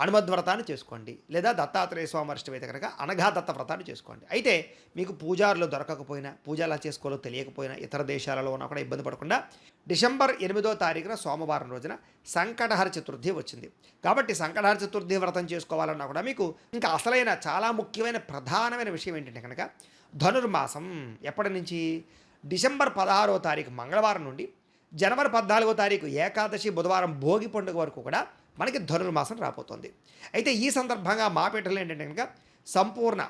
హనుమద్వ్రతాన్ని చేసుకోండి. లేదా దత్తాత్రేయ స్వామి వారి ఇష్టమైతే కనుక అనఘా దత్త వ్రతాన్ని చేసుకోండి. అయితే మీకు పూజారులు దొరకకపోయినా పూజ ఎలా చేసుకోవాలో తెలియకపోయినా ఇతర దేశాలలో ఉన్నా కూడా ఇబ్బంది పడకుండా డిసెంబర్ ఎనిమిదో తారీఖున సోమవారం రోజున సంకటహర చతుర్థి వచ్చింది. కాబట్టి సంకటహర చతుర్థి వ్రతం చేసుకోవాలన్నా కూడా మీకు ఇంకా అసలైన చాలా ముఖ్యమైన ప్రధానమైన విషయం ఏంటంటే కనుక ధనుర్మాసం ఎప్పటి నుంచి? డిసెంబర్ పదహారో తారీఖు మంగళవారం నుండి జనవరి పద్నాలుగో తారీఖు ఏకాదశి బుధవారం భోగి పండుగ వరకు కూడా మనకి ధనుర్మాసం రాబోతోంది. అయితే ఈ సందర్భంగా మా పీఠలు ఏంటంటే కనుక సంపూర్ణ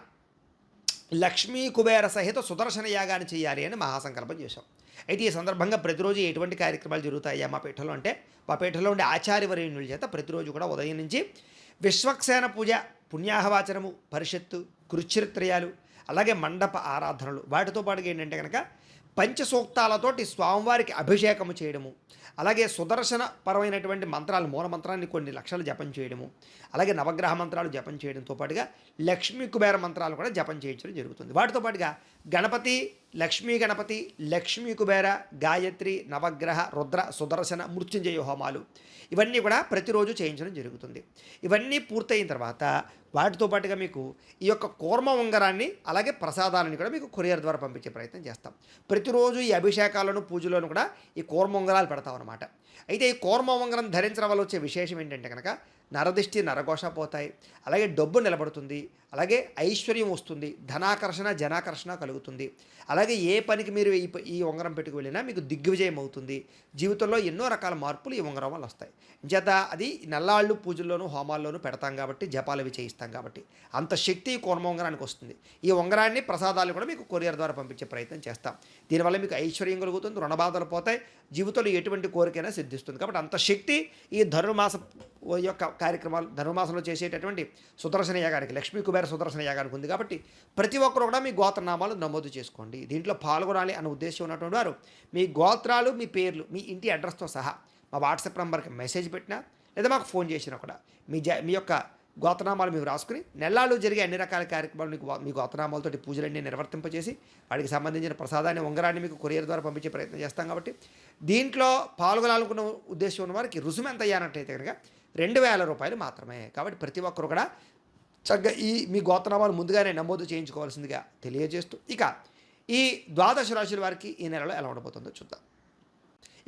లక్ష్మీ కుబేర సహిత సుదర్శన యాగాన్ని చేయాలి అని మహాసంకల్పం చేశాం. అయితే ఈ సందర్భంగా ప్రతిరోజు ఎటువంటి కార్యక్రమాలు జరుగుతాయా మా పీఠంలో అంటే మా పీఠంలో ఉండే ఆచార్యవర్యుల చేత ప్రతిరోజు కూడా ఉదయం నుంచి విశ్వక్సేన పూజ పుణ్యాహవాచనము పరిషత్తు కృచ్ఛరిత్రయాలు అలాగే మండప ఆరాధనలు. వాటితో పాటుగా ఏంటంటే కనుక పంచసూక్తాలతోటి స్వామివారికి అభిషేకము చేయడము. అలాగే సుదర్శన పరమైనటువంటి మంత్రాలు మూల మంత్రాన్ని కొన్ని లక్షలు జపం చేయడము. అలాగే నవగ్రహ మంత్రాలు జపం చేయడంతో పాటుగా లక్ష్మీ కుబేర మంత్రాలు కూడా జపం చేయించడం జరుగుతుంది. వాటితో పాటుగా గణపతి లక్ష్మీ గణపతి లక్ష్మీ కుబేర గాయత్రి నవగ్రహ రుద్ర సుదర్శన మృత్యుంజయ హోమాలు. ఇవన్నీ కూడా ప్రతిరోజు చేయించడం జరుగుతుంది. ఇవన్నీ పూర్తయిన తర్వాత వాటితో పాటుగా మీకు ఈ యొక్క కూర్మ ఉంగరాన్ని అలాగే ప్రసాదాలని కూడా మీకు కొరియర్ ద్వారా పంపించే ప్రయత్నం చేస్తాం. ప్రతిరోజు ఈ అభిషేకాలను పూజలను కూడా ఈ కూర్మ ఉంగరాలు పెడతాం అనమాట అయితే ఈ కూర్మ ఉంగరం ధరించడం వల్ల వచ్చే విశేషం ఏంటంటే కనుక నరదిష్టి నరఘోష పోతాయి. అలాగే డబ్బు నిలబడుతుంది. అలాగే ఐశ్వర్యం వస్తుంది. ధనాకర్షణ జనాకర్షణ కలుగుతుంది. అలాగే ఏ పనికి మీరు ఈ ఈ ఉంగరం పెట్టుకు వెళ్ళినా మీకు దిగ్విజయం అవుతుంది. జీవితంలో ఎన్నో రకాల మార్పులు ఈ ఉంగరం వల్ల వస్తాయి. చేత అది నల్లాళ్ళు పూజల్లోనూ హోమాల్లోనూ పెడతాం కాబట్టి జపాలు అవి చేయిస్తాం కాబట్టి అంత శక్తి ఈ కూర్మ ఉంగరానికి వస్తుంది. ఈ ఉంగరాన్ని ప్రసాదాలు కూడా మీకు కొరియర్ ద్వారా పంపించే ప్రయత్నం చేస్తాం. దీనివల్ల మీకు ఐశ్వర్యం కలుగుతుంది రుణబాధలు పోతాయి. జీవితంలో ఎటువంటి కోరికైనా సిద్ధిస్తుంది. కాబట్టి అంత శక్తి ఈ ధనుర్మాస యొక్క కార్యక్రమాలు ధనుర్మాసంలో చేసేటటువంటి సుదర్శన యాగానికి లక్ష్మీ కుబేర సుదర్శన యాగానికి ఉంది కాబట్టి ప్రతి ఒక్కరు కూడా మీ గోత్రనామాలు నమోదు చేసుకోండి. దీంట్లో పాల్గొనాలి అనే ఉద్దేశం ఉన్నటువంటి వారు మీ గోత్రాలు మీ పేర్లు మీ ఇంటి అడ్రస్తో సహా మా వాట్సాప్ నెంబర్కి మెసేజ్ పెట్టినా లేదా మాకు ఫోన్ చేసినా కూడా మీ జ మీ యొక్క గోతనామాలు మీరు రాసుకుని నెల్లాళ్ళు జరిగే అన్ని రకాల కార్యక్రమాలు మీకు మీ గోతనామాలతోటి పూజలన్నీ నిర్వర్తింపజేసి వాటికి సంబంధించిన ప్రసాదాన్ని ఉంగరాన్ని మీకు కొరియర్ ద్వారా పంపించే ప్రయత్నం చేస్తాం కాబట్టి దీంట్లో పాల్గొనాలనుకున్న ఉద్దేశం ఉన్న వారికి రుసుము ఎంత అయ్యానట్టయితే కనుక రెండు వేల రూపాయలు మాత్రమే. కాబట్టి ప్రతి ఒక్కరు కూడా చక్కగా ఈ మీ గోత్రనామాలు ముందుగానే నమోదు చేయించుకోవాల్సిందిగా తెలియజేస్తూ ఇక ఈ ద్వాదశ రాశుల వారికి ఈ నెలలో ఎలా ఉండబోతుందో చూద్దాం.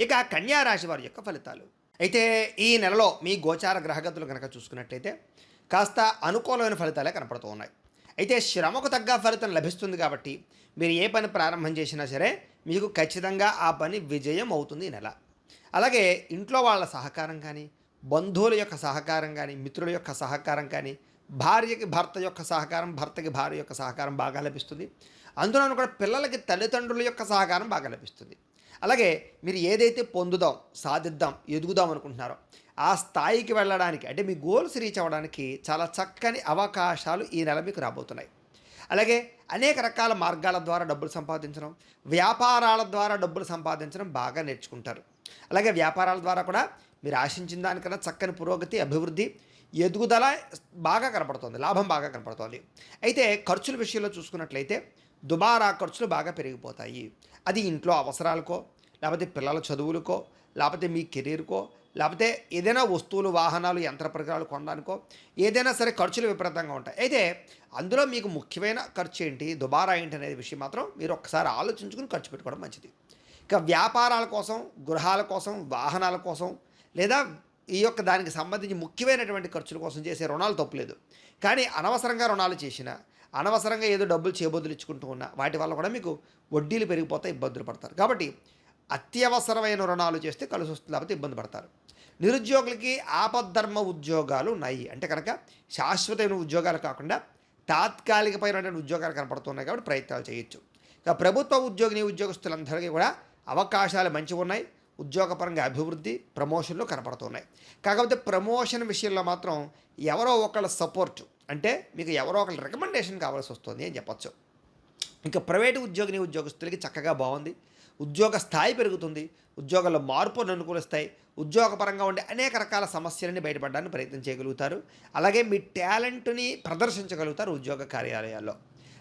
ఇక కన్యా రాశి వారి యొక్క ఫలితాలు. అయితే ఈ నెలలో మీ గోచార గ్రహగతులు కనుక చూసుకున్నట్లయితే కాస్త అనుకూలమైన ఫలితాలే కనపడుతూ ఉన్నాయి. అయితే శ్రమకు తగ్గ ఫలితం లభిస్తుంది కాబట్టి మీరు ఏ పని ప్రారంభం చేసినా సరే మీకు ఖచ్చితంగా ఆ పని విజయం అవుతుంది ఈ నెల. అలాగే ఇంట్లో వాళ్ళ సహకారం కానీ బంధువుల యొక్క సహకారం కానీ మిత్రుల యొక్క సహకారం కానీ భార్యకి భర్త యొక్క సహకారం భర్తకి భార్య యొక్క సహకారం బాగా లభిస్తుంది. అందులోనూ కూడా పిల్లలకి తల్లిదండ్రుల యొక్క సహకారం బాగా లభిస్తుంది. అలాగే మీరు ఏదైతే పొందుదాం సాధిద్దాం ఎదుగుదాం అనుకుంటున్నారో ఆ స్థాయికి వెళ్ళడానికి అంటే మీ గోల్స్ రీచ్ అవ్వడానికి చాలా చక్కని అవకాశాలు ఈ నెల మీకు రాబోతున్నాయి. అలాగే అనేక రకాల మార్గాల ద్వారా డబ్బులు సంపాదించడం వ్యాపారాల ద్వారా డబ్బులు సంపాదించడం బాగా నేర్చుకుంటారు. అలాగే వ్యాపారాల ద్వారా కూడా మీరు ఆశించిన దానికన్నా చక్కని పురోగతి అభివృద్ధి ఎదుగుదల బాగా కనపడుతుంది లాభం బాగా కనపడుతుంది. అయితే ఖర్చుల విషయంలో చూసుకున్నట్లయితే దుబారా ఖర్చులు బాగా పెరిగిపోతాయి. అది ఇంట్లో అవసరాలకో లేకపోతే పిల్లల చదువులకో లేకపోతే మీ కెరీర్కో లేకపోతే ఏదైనా వస్తువులు వాహనాలు యంత్ర పరికరాలు కొనడానికో ఏదైనా సరే ఖర్చులు విపరీతంగా ఉంటాయి. అయితే అందులో మీకు ముఖ్యమైన ఖర్చు ఏంటి? దుబారా ఏంటి అనేది విషయం మాత్రం మీరు ఒక్కసారి ఆలోచించుకుని ఖర్చు పెట్టుకోవడం మంచిది. ఇక వ్యాపారాల కోసం గృహాల కోసం వాహనాల కోసం లేదా ఈ యొక్క దానికి సంబంధించి ముఖ్యమైనటువంటి ఖర్చుల కోసం చేసే రుణాలు తప్పులేదు. కానీ అనవసరంగా రుణాలు చేసిన అనవసరంగా ఏదో డబ్బులు చేబొద్దులు ఇచ్చుకుంటూ ఉన్నా వాటి వల్ల కూడా మీకు వడ్డీలు పెరిగిపోతే ఇబ్బందులు పడతారు. కాబట్టి అత్యవసరమైన రుణాలు చేస్తే కలిసి వస్తుంది లేకపోతే ఇబ్బంది పడతారు. నిరుద్యోగులకి ఆపద్ధర్మ ఉద్యోగాలు ఉన్నాయి. అంటే కనుక శాశ్వతమైన ఉద్యోగాలు కాకుండా తాత్కాలికమైనటువంటి ఉద్యోగాలు కనపడుతున్నాయి కాబట్టి ప్రయత్నాలు చేయొచ్చు. ప్రభుత్వ ఉద్యోగిని ఉద్యోగస్తులందరికీ కూడా అవకాశాలు మంచిగా ఉన్నాయి ఉద్యోగపరంగా అభివృద్ధి ప్రమోషన్లు కనపడుతున్నాయి. కాకపోతే ప్రమోషన్ విషయంలో మాత్రం ఎవరో ఒకళ్ళ సపోర్ట్ అంటే మీకు ఎవరో ఒకళ్ళ రికమెండేషన్ కావాల్సి వస్తుంది అని చెప్పొచ్చు. ఇంకా ప్రైవేటు ఉద్యోగిని ఉద్యోగస్తులకి చక్కగా బాగుంది. ఉద్యోగ స్థాయి పెరుగుతుంది. ఉద్యోగాల్లో మార్పును అనుకూలిస్తాయి. ఉద్యోగపరంగా ఉండే అనేక రకాల సమస్యలని బయటపడడానికి ప్రయత్నం చేయగలుగుతారు. అలాగే మీ టాలెంట్ని ప్రదర్శించగలుగుతారు ఉద్యోగ కార్యాలయాల్లో.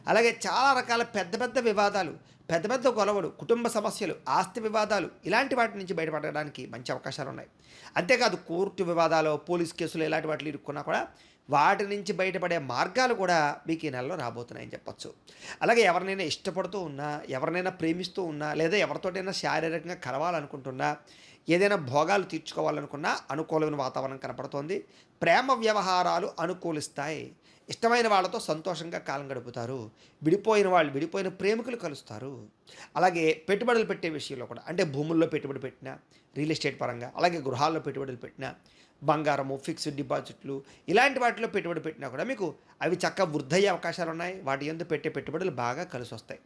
అలాగే చాలా రకాల పెద్ద పెద్ద వివాదాలు పెద్ద పెద్ద గొలవలు కుటుంబ సమస్యలు ఆస్తి వివాదాలు ఇలాంటి వాటి నుంచి బయటపడడానికి మంచి అవకాశాలు ఉన్నాయి. అంతేకాదు కోర్టు వివాదాలు పోలీస్ కేసులు ఇలాంటి వాటిలో ఇరుక్కున్నా కూడా వాటి నుంచి బయటపడే మార్గాలు కూడా మీకు ఈ నెలలో రాబోతున్నాయని చెప్పచ్చు. అలాగే ఎవరినైనా ఇష్టపడుతూ ఉన్నా ఎవరినైనా ప్రేమిస్తూ ఉన్నా లేదా ఎవరితోటైనా శారీరకంగా కలవాలనుకుంటున్నా ఏదైనా భోగాలు తీర్చుకోవాలనుకున్నా అనుకూలమైన వాతావరణం కనపడుతోంది. ప్రేమ వ్యవహారాలు అనుకూలిస్తాయి. ఇష్టమైన వాళ్ళతో సంతోషంగా కాలం గడుపుతారు. విడిపోయిన వాళ్ళు విడిపోయిన ప్రేమికులు కలుస్తారు. అలాగే పెట్టుబడులు పెట్టే విషయంలో కూడా అంటే భూముల్లో పెట్టుబడి పెట్టినా రియల్ ఎస్టేట్ పరంగా అలాగే గృహాల్లో పెట్టుబడులు పెట్టినా బంగారము ఫిక్స్డ్ డిపాజిట్లు ఇలాంటి వాటిలో పెట్టుబడి పెట్టినా కూడా మీకు అవి చక్కగా వృద్ధయ్యే అవకాశాలు ఉన్నాయి. వాటి ఎందు పెట్టే పెట్టుబడులు బాగా కలిసి వస్తాయి.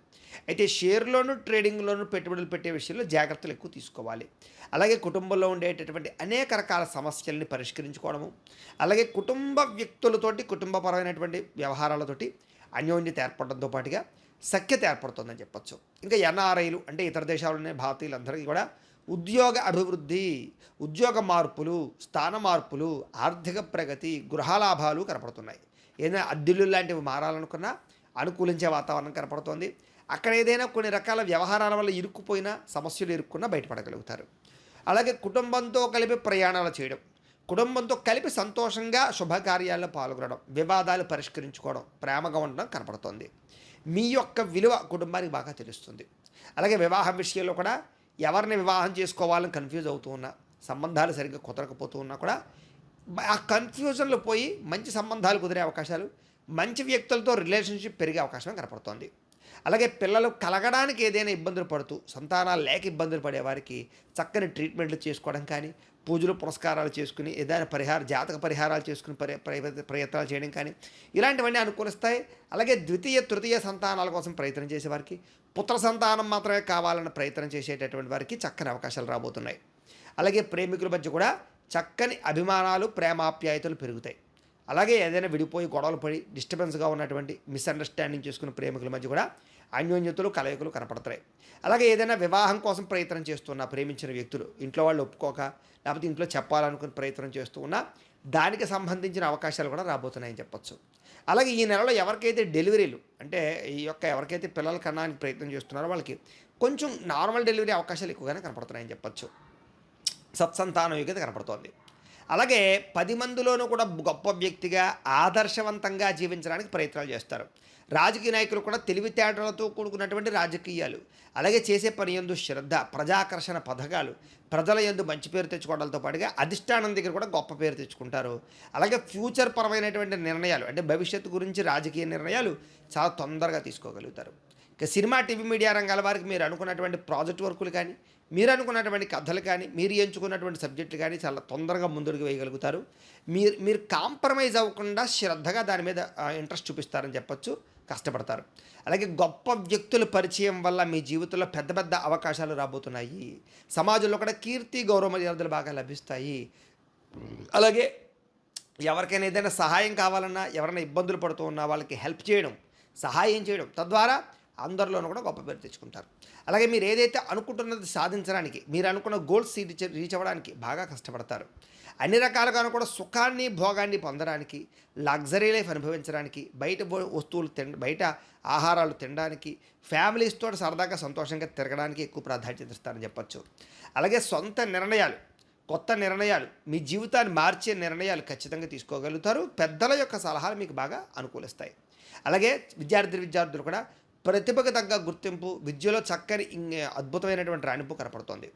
అయితే షేర్లోను ట్రేడింగ్లోను పెట్టుబడులు పెట్టే విషయంలో జాగ్రత్తలు ఎక్కువ తీసుకోవాలి. అలాగే కుటుంబంలో ఉండేటటువంటి అనేక రకాల సమస్యల్ని పరిష్కరించుకోవడము అలాగే కుటుంబ వ్యక్తులతోటి కుటుంబపరమైనటువంటి వ్యవహారాలతోటి అన్యోన్యత ఏర్పడడంతో పాటుగా సఖ్యత ఏర్పడుతుందని చెప్పొచ్చు. ఇంకా ఎన్ఆర్ఐలు అంటే ఇతర దేశాల్లోనే భారతీయులందరికీ కూడా ఉద్యోగ అభివృద్ధి ఉద్యోగ మార్పులు స్థాన మార్పులు ఆర్థిక ప్రగతి గృహలాభాలు కనపడుతున్నాయి. ఏదైనా అద్దెలు లాంటివి మారాలనుకున్నా అనుకూలించే వాతావరణం కనపడుతోంది. అక్కడ ఏదైనా కొన్ని రకాల వ్యవహారాల వల్ల ఇరుక్కుపోయినా సమస్యలు ఇరుక్కున్నా బయటపడగలుగుతారు. అలాగే కుటుంబంతో కలిపి ప్రయాణాలు చేయడం కుటుంబంతో కలిపి సంతోషంగా శుభకార్యాల్లో పాల్గొనడం వివాదాలు పరిష్కరించుకోవడం ప్రేమగా ఉండడం కనపడుతోంది. మీ యొక్క విలువ కుటుంబానికి బాగా తెలుస్తుంది. అలాగే వివాహం విషయంలో కూడా ఎవరిని వివాహం చేసుకోవాలని కన్ఫ్యూజ్ అవుతూ ఉన్నా సంబంధాలు సరిగ్గా కుదరకపోతూ ఉన్నా కూడా ఆ కన్ఫ్యూజన్లో పోయి మంచి సంబంధాలు కుదిరే అవకాశాలు మంచి వ్యక్తులతో రిలేషన్షిప్ పెరిగే అవకాశం కనపడుతోంది. అలాగే పిల్లలు కలగడానికి ఏదైనా ఇబ్బందులు పడుతూ సంతానాలు లేక ఇబ్బందులు పడే వారికి చక్కని ట్రీట్మెంట్లు చేసుకోవడం కానీ పూజలు పురస్కారాలు చేసుకుని ఏదైనా పరిహార జాతక పరిహారాలు చేసుకుని పరి ప్రయ- ప్రయత్నాలు చేయడం కానీ ఇలాంటివన్నీ అనుకూలిస్తాయి. అలాగే ద్వితీయ తృతీయ సంతానాల కోసం ప్రయత్నం చేసేవారికి పుత్ర సంతానం మాత్రమే కావాలన్న ప్రయత్నం చేసేటటువంటి వారికి చక్కని అవకాశాలు రాబోతున్నాయి. అలాగే ప్రేమికుల మధ్య కూడా చక్కని అభిమానాలు ప్రేమాప్యాయతలు పెరుగుతాయి. అలాగే ఏదైనా విడిపోయి గొడవలు పడి డిస్టర్బెన్స్గా ఉన్నటువంటి మిస్అండర్స్టాండింగ్ చేసుకున్న ప్రేమికుల మధ్య కూడా అన్యోన్యతలు కలయికలు కనపడతాయి. అలాగే ఏదైనా వివాహం కోసం ప్రయత్నం చేస్తున్న ప్రేమించిన వ్యక్తులు ఇంట్లో వాళ్ళు ఒప్పుకోక లేకపోతే ఇంట్లో చెప్పాలనుకుని ప్రయత్నం చేస్తూ ఉన్నా దానికి సంబంధించిన అవకాశాలు కూడా రాబోతున్నాయని చెప్పొచ్చు. అలాగే ఈ నెలలో ఎవరికైతే డెలివరీలు అంటే ఈ యొక్క ఎవరికైతే పిల్లలు కనడానికి ప్రయత్నం చేస్తున్నారో వాళ్ళకి కొంచెం నార్మల్ డెలివరీ అవకాశాలు ఎక్కువగానే కనపడుతున్నాయని చెప్పచ్చు. సత్సంతానం యోగ్యత కనపడుతోంది. అలాగే పది మందిలోనూ కూడా గొప్ప వ్యక్తిగా ఆదర్శవంతంగా జీవించడానికి ప్రయత్నాలు చేస్తారు. రాజకీయ నాయకులు కూడా తెలివితేటలతో కూడుకున్నటువంటి రాజకీయాలు. అలాగే చేసే పని ఎందు శ్రద్ధ ప్రజాకర్షణ పథకాలు ప్రజల ఎందు మంచి పేరు తెచ్చుకోవడంతో పాటుగా అధిష్టానం దగ్గర కూడా గొప్ప పేరు తెచ్చుకుంటారు. అలాగే ఫ్యూచర్ పరమైనటువంటి నిర్ణయాలు అంటే భవిష్యత్తు గురించి రాజకీయ నిర్ణయాలు చాలా తొందరగా తీసుకోగలుగుతారు. ఇక సినిమా టీవీ మీడియా రంగాల వారికి మీరు అనుకున్నటువంటి ప్రాజెక్ట్ వర్కులు కానీ మీరు అనుకున్నటువంటి కథలు కానీ మీరు ఎంచుకున్నటువంటి సబ్జెక్టులు కానీ చాలా తొందరగా ముందుకు వేయగలుగుతారు. మీరు మీరు కాంప్రమైజ్ అవ్వకుండా శ్రద్ధగా దాని మీద ఇంట్రెస్ట్ చూపిస్తారని చెప్పొచ్చు. కష్టపడతారు. అలాగే గొప్ప వ్యక్తుల పరిచయం వల్ల మీ జీవితంలో పెద్ద పెద్ద అవకాశాలు రాబోతున్నాయి. సమాజంలో కూడా కీర్తి గౌరవ మర్యాదలు బాగా లభిస్తాయి. అలాగే ఎవరికైనా ఏదైనా సహాయం కావాలన్నా ఎవరైనా ఇబ్బందులు పడుతూ ఉన్నా వాళ్ళకి హెల్ప్ చేయడం సహాయం చేయడం తద్వారా అందరిలోనూ కూడా గొప్ప పేరు తెచ్చుకుంటారు. అలాగే మీరు ఏదైతే అనుకుంటున్నది సాధించడానికి మీరు అనుకున్న గోల్స్ రీచ్ రీచ్ అవ్వడానికి బాగా కష్టపడతారు. అన్ని రకాలుగాను కూడా సుఖాన్ని భోగాన్ని పొందడానికి లగ్జరీ లైఫ్ అనుభవించడానికి బయట వస్తువులు తిన బయట ఆహారాలు తినడానికి ఫ్యామిలీస్తో సరదాగా సంతోషంగా తిరగడానికి ఎక్కువ ప్రాధాన్యత ఇస్తారని చెప్పచ్చు. అలాగే సొంత నిర్ణయాలు కొత్త నిర్ణయాలు మీ జీవితాన్ని మార్చే నిర్ణయాలు ఖచ్చితంగా తీసుకోగలుగుతారు. పెద్దల యొక్క సలహాలు మీకు బాగా అనుకూలిస్తాయి. అలాగే విద్యార్థి విద్యార్థులు కూడా ప్రతిభకు తగ్గ గుర్తింపు విద్యలో చక్కని అద్భుతమైనటువంటి రాణింపు కనపడుతోంది.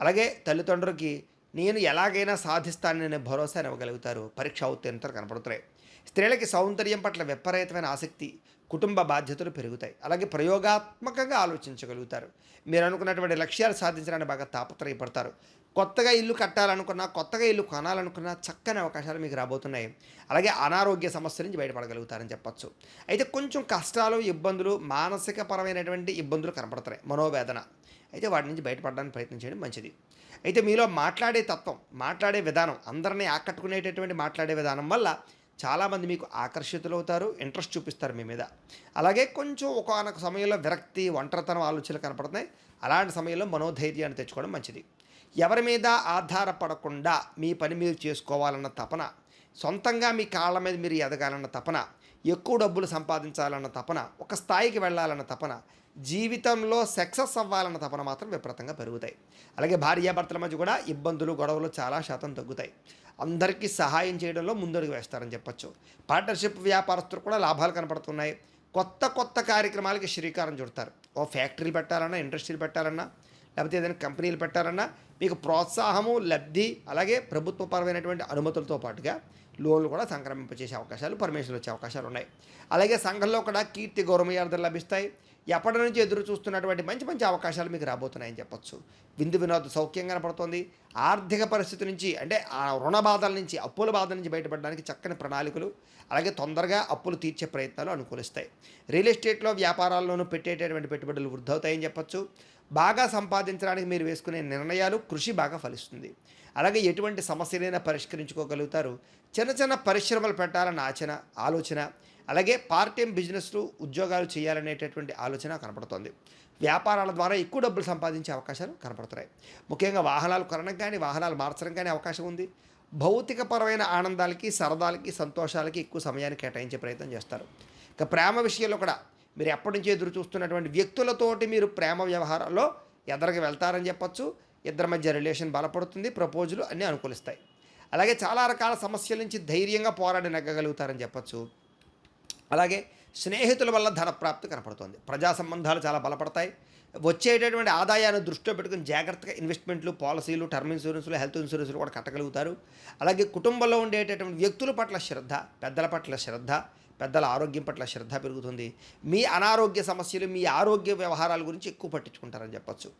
అలాగే తల్లిదండ్రులకి నేను ఎలాగైనా సాధిస్తాననే భరోసా ఇవ్వగలుగుతారు పరీక్ష ఉత్తీర్ణతలు కనపడుతున్నాయి. స్త్రీలకి సౌందర్యం పట్ల విపరీతమైన ఆసక్తి కుటుంబ బాధ్యతలు పెరుగుతాయి. అలాగే ప్రయోగాత్మకంగా ఆలోచించగలుగుతారు. మీరు అనుకున్నటువంటి లక్ష్యాలు సాధించడానికి బాగా తాపత్రయపడతారు. కొత్తగా ఇల్లు కట్టాలనుకున్నా కొత్తగా ఇల్లు కొనాలనుకున్నా చక్కని అవకాశాలు మీకు రాబోతున్నాయి. అలాగే అనారోగ్య సమస్య నుంచి బయటపడగలుగుతారని చెప్పచ్చు. అయితే కొంచెం కష్టాలు ఇబ్బందులు మానసిక పరమైనటువంటి ఇబ్బందులు కనపడతాయి. మనోవేదన. అయితే వాటి నుంచి బయటపడడానికి ప్రయత్నం చేయడం మంచిది. అయితే మీలో మాట్లాడే తత్వం మాట్లాడే విధానం అందరినీ ఆకట్టుకునేటటువంటి మాట్లాడే విధానం వల్ల చాలామంది మీకు ఆకర్షితులవుతారు ఇంట్రెస్ట్ చూపిస్తారు మీ మీద. అలాగే కొంచెం ఒకనొక సమయంలో విరక్తి ఒంటరితనం ఆలోచనలు కనపడుతున్నాయి. అలాంటి సమయంలో మనోధైర్యాన్ని తెచ్చుకోవడం మంచిది. ఎవరి మీద ఆధారపడకుండా మీ పని మీరు చేసుకోవాలన్న తపన సొంతంగా మీ కాళ్ళ మీద మీరు ఎదగాలన్న తపన ఎక్కువ డబ్బులు సంపాదించాలన్న తపన ఒక స్థాయికి వెళ్ళాలన్న తపన జీవితంలో సక్సెస్ అవ్వాలన్న తపన మాత్రం విపరీతంగా పెరుగుతాయి. అలాగే భార్యాభర్తల మధ్య కూడా ఇబ్బందులు గొడవలు చాలా శాతం తగ్గుతాయి. అందరికీ సహాయం చేయడంలో ముందడుగు వేస్తారని చెప్పొచ్చు. పార్ట్నర్షిప్ వ్యాపారస్తులు కూడా లాభాలు కనపడుతున్నాయి. కొత్త కొత్త కార్యక్రమాలకి శ్రీకారం చుడతారు. ఓ ఫ్యాక్టరీలు పెట్టాలన్నా ఇండస్ట్రీలు పెట్టాలన్నా లేకపోతే ఏదైనా కంపెనీలు పెట్టాలన్నా మీకు ప్రోత్సాహము లబ్ధి అలాగే ప్రభుత్వపరమైనటువంటి అనుమతులతో పాటుగా లోన్లు కూడా సంక్రమింపచేసే అవకాశాలు పర్మిషన్లు వచ్చే అవకాశాలు ఉన్నాయి. అలాగే సంఘంలో కూడా కీర్తి గౌరవమర్యాదలు లభిస్తాయి. ఎప్పటి నుంచి ఎదురు చూస్తున్నటువంటి మంచి మంచి అవకాశాలు మీకు రాబోతున్నాయని చెప్పొచ్చు. విందు వినోద సౌఖ్యం కనపడుతోంది. ఆర్థిక పరిస్థితి నుంచి అంటే ఆ రుణ బాధల నుంచి అప్పుల బాధల నుంచి బయటపడడానికి చక్కని ప్రణాళికలు అలాగే తొందరగా అప్పులు తీర్చే ప్రయత్నాలు అనుకూలిస్తాయి. రియల్ ఎస్టేట్లో వ్యాపారాల్లోనూ పెట్టేటటువంటి పెట్టుబడులు వృద్ధవుతాయని చెప్పొచ్చు. బాగా సంపాదించడానికి మీరు వేసుకునే నిర్ణయాలు కృషి బాగా ఫలిస్తుంది. అలాగే ఎటువంటి సమస్యలైనా పరిష్కరించుకోగలుగుతారు. చిన్న చిన్న పరిశ్రమలు పెట్టాలన్న ఆచన ఆలోచన అలాగే పార్ట్ టైం బిజినెస్లు ఉద్యోగాలు చేయాలనేటటువంటి ఆలోచన కనపడుతోంది. వ్యాపారాల ద్వారా ఎక్కువ డబ్బులు సంపాదించే అవకాశాలు కనపడుతున్నాయి. ముఖ్యంగా వాహనాలు కొనడం కానీ వాహనాలు మార్చడం కానీ అవకాశం ఉంది. భౌతికపరమైన ఆనందాలకి సరదాలకి సంతోషాలకి ఎక్కువ సమయాన్ని కేటాయించే ప్రయత్నం చేస్తారు. ఇక ప్రేమ విషయంలో కూడా మీరు ఎప్పటి నుంచి ఎదురు చూస్తున్నటువంటి వ్యక్తులతోటి మీరు ప్రేమ వ్యవహారాల్లో ఎదరికి వెళ్తారని చెప్పొచ్చు. ఇద్దరి మధ్య రిలేషన్ బలపడుతుంది ప్రపోజలు అన్నీ అనుకూలిస్తాయి. అలాగే చాలా రకాల సమస్యల నుంచి ధైర్యంగా పోరాడి నెగ్గగలుగుతారని చెప్పొచ్చు. అలాగే స్నేహితుల వల్ల ధనప్రాప్తి కనపడుతుంది. ప్రజా సంబంధాలు చాలా బలపడతాయి. వచ్చేటటువంటి ఆదాయాన్ని దృష్టిలో పెట్టుకుని జాగ్రత్తగా ఇన్వెస్ట్మెంట్లు పాలసీలు టర్మ్ ఇన్సూరెన్స్లు హెల్త్ ఇన్సూరెన్స్లు కూడా కట్టగలుగుతారు. అలాగే కుటుంబంలో ఉండేటటువంటి వ్యక్తుల పట్ల శ్రద్ధ పెద్దల పట్ల శ్రద్ధ పెద్దల ఆరోగ్యం పట్ల శ్రద్ధ పెరుగుతుంది. మీ అనారోగ్య సమస్యలు మీ ఆరోగ్య వ్యవహారాల గురించి ఎక్కువ పట్టించుకుంటారని చెప్పొచ్చు.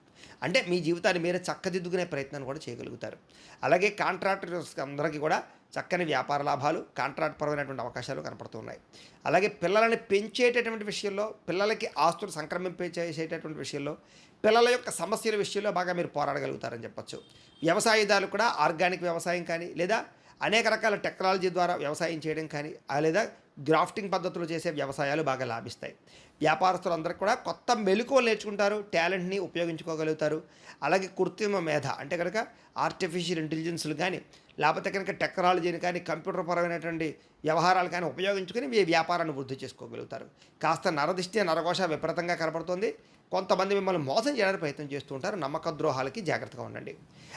అంటే మీ జీవితాన్ని మీరే చక్కదిద్దుకునే ప్రయత్నాన్ని కూడా చేయగలుగుతారు. అలాగే కాంట్రాక్టర్స్ అందరికీ కూడా చక్కని వ్యాపార లాభాలు కాంట్రాక్ట్ పరమైనటువంటి అవకాశాలు కనపడుతున్నాయి. అలాగే పిల్లలని పెంచేటటువంటి విషయంలో పిల్లలకి ఆస్తులు సంక్రమింపే చేసేటటువంటి విషయంలో పిల్లల యొక్క సమస్యల విషయంలో బాగా మీరు పోరాడగలుగుతారని చెప్పొచ్చు. వ్యవసాయదారులు కూడా ఆర్గానిక్ వ్యవసాయం కానీ లేదా అనేక రకాల టెక్నాలజీ ద్వారా వ్యవసాయం చేయడం కానీ లేదా గ్రాఫ్టింగ్ పద్ధతులు చేసే వ్యవసాయాలు బాగా లాభిస్తాయి. వ్యాపారస్తులందరూ కూడా కొత్త మెలకువలు నేర్చుకుంటారు టాలెంట్ని ఉపయోగించుకోగలుగుతారు. అలాగే కృత్రిమ మేధ అంటే కనుక ఆర్టిఫిషియల్ ఇంటెలిజెన్స్లు కానీ లేకపోతే కనుక టెక్నాలజీని కానీ కంప్యూటర్ పరమైనటువంటి వ్యవహారాలు కానీ ఉపయోగించుకొని మీ వ్యాపారాన్ని వృద్ధి చేసుకోగలుగుతారు. కాస్త నరదిష్టి నరఘోష విపరీతంగా కనపడుతుంది. కొంతమంది మిమ్మల్ని మోసం చేయడానికి ప్రయత్నం చేస్తూ ఉంటారు. నమ్మక ద్రోహాలకి జాగ్రత్తగా ఉండండి.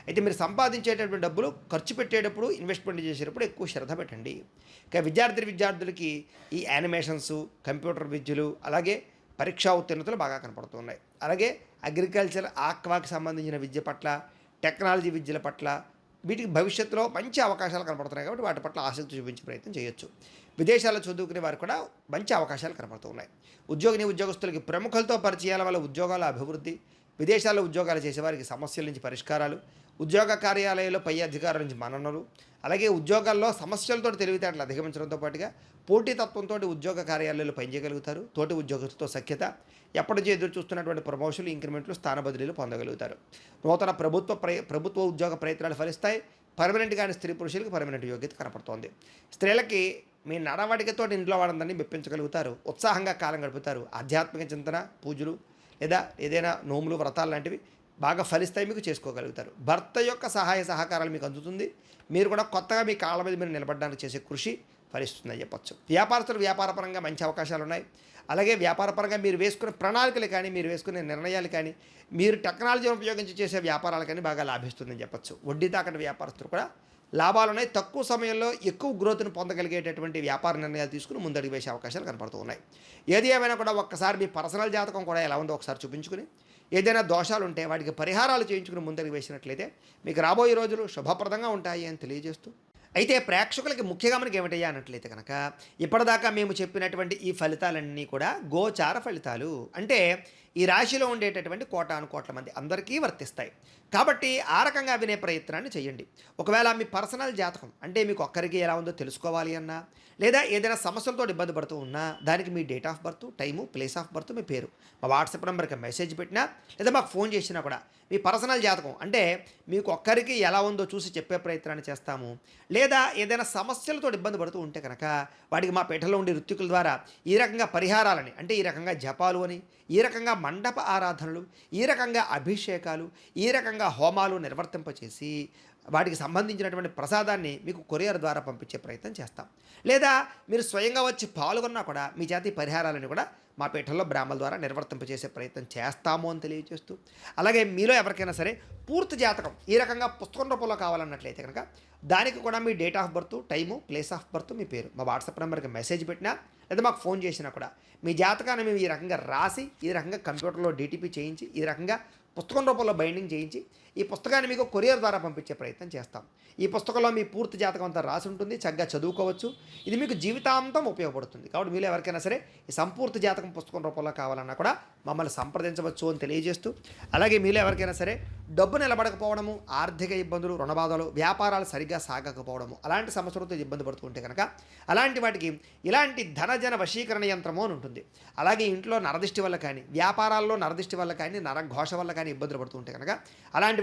అయితే మీరు సంపాదించేటటువంటి డబ్బులు ఖర్చు పెట్టేటప్పుడు ఇన్వెస్ట్మెంట్ చేసేటప్పుడు ఎక్కువ శ్రద్ధ పెట్టండి. ఇక విద్యార్థి విద్యార్థులకి ఈ యానిమేషన్స్ కంప్యూటర్ విద్యలు అలాగే పరీక్షా ఉత్తీర్ణతలు బాగా కనపడుతున్నాయి. అలాగే అగ్రికల్చర్ ఆక్వాకి సంబంధించిన విద్య పట్ల టెక్నాలజీ విద్యల పట్ల వీటికి భవిష్యత్తులో మంచి అవకాశాలు కనపడుతున్నాయి కాబట్టి వాటి పట్ల ఆసక్తి చూపించే ప్రయత్నం చేయొచ్చు. విదేశాల్లో చదువుకునే వారు కూడా మంచి అవకాశాలు కనపడుతున్నాయి. ఉద్యోగిని ఉద్యోగస్తులకి ప్రముఖులతో పరిచయాల వల్ల ఉద్యోగాల అభివృద్ధి విదేశాల్లో ఉద్యోగాలు చేసేవారికి సమస్యల నుంచి పరిష్కారాలు ఉద్యోగ కార్యాలయాల్లో పై అధికారుల నుంచి మన్ననలు అలాగే ఉద్యోగాల్లో సమస్యలతో తెలివితేటలు అధిగమించడంతో పాటుగా పోటీతత్వంతో ఉద్యోగ కార్యాలయాల్లో పనిచేయగలుగుతారు తోటి ఉద్యోగస్తులతో సఖ్యత ఎప్పటి నుంచి ఎదురు చూస్తున్నటువంటి ప్రమోషన్లు ఇంక్రిమెంట్లు స్థాన బదిలీలు పొందగలుగుతారు. నూతన ప్రభుత్వ ప్రభుత్వ ఉద్యోగ ప్రయత్నాలు ఫలిస్తాయి. పర్మనెంట్ కానీ స్త్రీ పురుషులకు పర్మనెంట్ యోగ్యత కనపడుతోంది. స్త్రీలకి మీ నడవడికతో ఇంట్లో వాడందని మెప్పించగలుగుతారు. ఉత్సాహంగా కాలం గడుపుతారు. ఆధ్యాత్మిక చింతన పూజలు లేదా ఏదైనా నోములు వ్రతాలు లాంటివి బాగా ఫలిస్తాయి మీకు చేసుకోగలుగుతారు. భర్త యొక్క సహాయ సహకారాలు మీకు అందుతుంది. మీరు కూడా కొత్తగా మీ కాళ్ళ మీద మీరు నిలబడడానికి చేసే కృషి ఫలిస్తుందని చెప్పొచ్చు. వ్యాపారస్తులు వ్యాపారపరంగా మంచి అవకాశాలు ఉన్నాయి. అలాగే వ్యాపారపరంగా మీరు వేసుకునే ప్రణాళికలు కానీ మీరు వేసుకునే నిర్ణయాలు కానీ మీరు టెక్నాలజీని ఉపయోగించి చేసే వ్యాపారాలు కానీ బాగా లాభిస్తుందని చెప్పొచ్చు. వడ్డీ తాకటి వ్యాపారస్తులు కూడా లాభాలు ఉన్నాయి తక్కువ సమయంలో ఎక్కువ గ్రోత్ను పొందగలిగేటటువంటి వ్యాపార నిర్ణయాలు తీసుకుని ముందడుగు వేసే అవకాశాలు కనపడుతూ ఉన్నాయి. ఏది ఏమైనా కూడా ఒక్కసారి మీ పర్సనల్ జాతకం కూడా ఎలా ఉందో ఒకసారి చూపించుకుని ఏదైనా దోషాలు ఉంటే వాటికి పరిహారాలు చేయించుకుని ముందడుగు వేసినట్లయితే మీకు రాబోయే రోజులు శుభప్రదంగా ఉంటాయి అని తెలియజేస్తూ అయితే ప్రేక్షకులకి ముఖ్యంగా మనకి ఏమిటయ్యా అన్నట్లయితే కనుక ఇప్పటిదాకా మేము చెప్పినటువంటి ఈ ఫలితాలన్నీ కూడా గోచార ఫలితాలు. అంటే ఈ రాశిలో ఉండేటటువంటి కోటాను కోట్ల మంది అందరికీ వర్తిస్తాయి. కాబట్టి ఆ రకంగా వినే ప్రయత్నాన్ని చేయండి. ఒకవేళ మీ పర్సనల్ జాతకం అంటే మీకు ఒక్కరికి ఎలా ఉందో తెలుసుకోవాలి అన్నా లేదా ఏదైనా సమస్యలతో ఇబ్బంది పడుతూ ఉన్నా దానికి మీ date of birth time place of birth మీ పేరు. మా వాట్సాప్ నెంబర్కి మెసేజ్ పెట్టినా లేదా మాకు ఫోన్ చేసినా కూడా మీ పర్సనల్ జాతకం అంటే మీకు ఒక్కరికి ఎలా ఉందో చూసి చెప్పే ప్రయత్నాన్ని చేస్తాము. లేదా ఏదైనా సమస్యలతో ఇబ్బంది పడుతూ ఉంటే కనుక వాటికి మా పీఠలో ఉండే ఋత్వికుల ద్వారా ఈ రకంగా పరిహారాలని అంటే ఈ రకంగా జపాలు అని ఈ రకంగా మండప ఆరాధనలు ఈ రకంగా అభిషేకాలు ఈ రకంగా హోమాలు నిర్వర్తింపచేసి వాటికి సంబంధించినటువంటి ప్రసాదాన్ని మీకు కొరియర్ ద్వారా పంపించే ప్రయత్నం చేస్తాం. లేదా మీరు స్వయంగా వచ్చి పాల్గొన్నా కూడా మీ జాతి పరిహారాలను కూడా మా పీఠంలో బ్రాహ్మణ ద్వారా నిర్వర్తింపచేసే ప్రయత్నం చేస్తాము అని తెలియజేస్తూ అలాగే మీలో ఎవరికైనా సరే పూర్తి జాతకం ఈ రకంగా పుస్తకం రూపంలో కావాలన్నట్లయితే కనుక దానికి కూడా మీ date of birth time place of birth మీ పేరు మా వాట్సాప్ నెంబర్కి మెసేజ్ పెట్టినా లేదా మాకు ఫోన్ చేసినా కూడా మీ జాతకాన్ని మేము ఈ రకంగా రాసి ఈ రకంగా కంప్యూటర్లో డీటీపీ చేయించి ఈ రకంగా పుస్తకం రూపంలో బైండింగ్ చేయించి ఈ పుస్తకాన్ని మీకు కొరియర్ ద్వారా పంపించే ప్రయత్నం చేస్తాం. ఈ పుస్తకంలో మీ పూర్తి జాతకం అంతా రాసి ఉంటుంది చక్కగా చదువుకోవచ్చు. ఇది మీకు జీవితాంతం ఉపయోగపడుతుంది. కాబట్టి మీరు ఎవరికైనా సరే ఈ సంపూర్తి జాతకం పుస్తకం రూపంలో కావాలన్నా కూడా మమ్మల్ని సంప్రదించవచ్చు అని తెలియజేస్తూ అలాగే మీలో ఎవరికైనా సరే డబ్బు నిలబడకపోవడము ఆర్థిక ఇబ్బందులు రుణబాధలు వ్యాపారాలు సరిగ్గా సాగకపోవడము అలాంటి సమస్యలతో ఇబ్బంది పడుతుంటే కనుక అలాంటి వాటికి ఇలాంటి ధనజన వశీకరణ యంత్రము అని ఉంటుంది. అలాగే ఇంట్లో నరదిష్టి వల్ల కానీ వ్యాపారాల్లో నరదిష్టి వల్ల కానీ నరఘోష వల్ల కానీ ఇబ్బందులు పడుతుంటే కనుక అలాంటి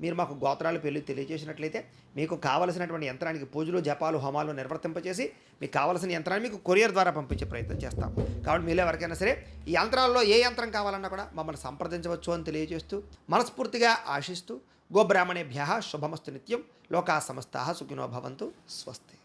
మీరు మాకు గోత్రాలు పేర్లు తెలియజేసినట్లయితే మీకు కావలసినటువంటి యంత్రానికి పూజలు జపాలు హోమాలు నిర్వర్తింపచేసి మీకు కావలసిన యంత్రాన్ని మీకు కొరియర్ ద్వారా పంపించే ప్రయత్నం చేస్తాం. కాబట్టి మీలో ఎవరికైనా సరే ఈ యంత్రాల్లో ఏ యంత్రం కావాలన్నా కూడా మమ్మల్ని సంప్రదించవచ్చు అని తెలియజేస్తూ మనస్ఫూర్తిగా ఆశిస్తూ గోబ్రాహ్మణేభ్య శుభమస్తు నిత్యం లోకా సమస్తా సుఖినో భవంతు స్వస్తి.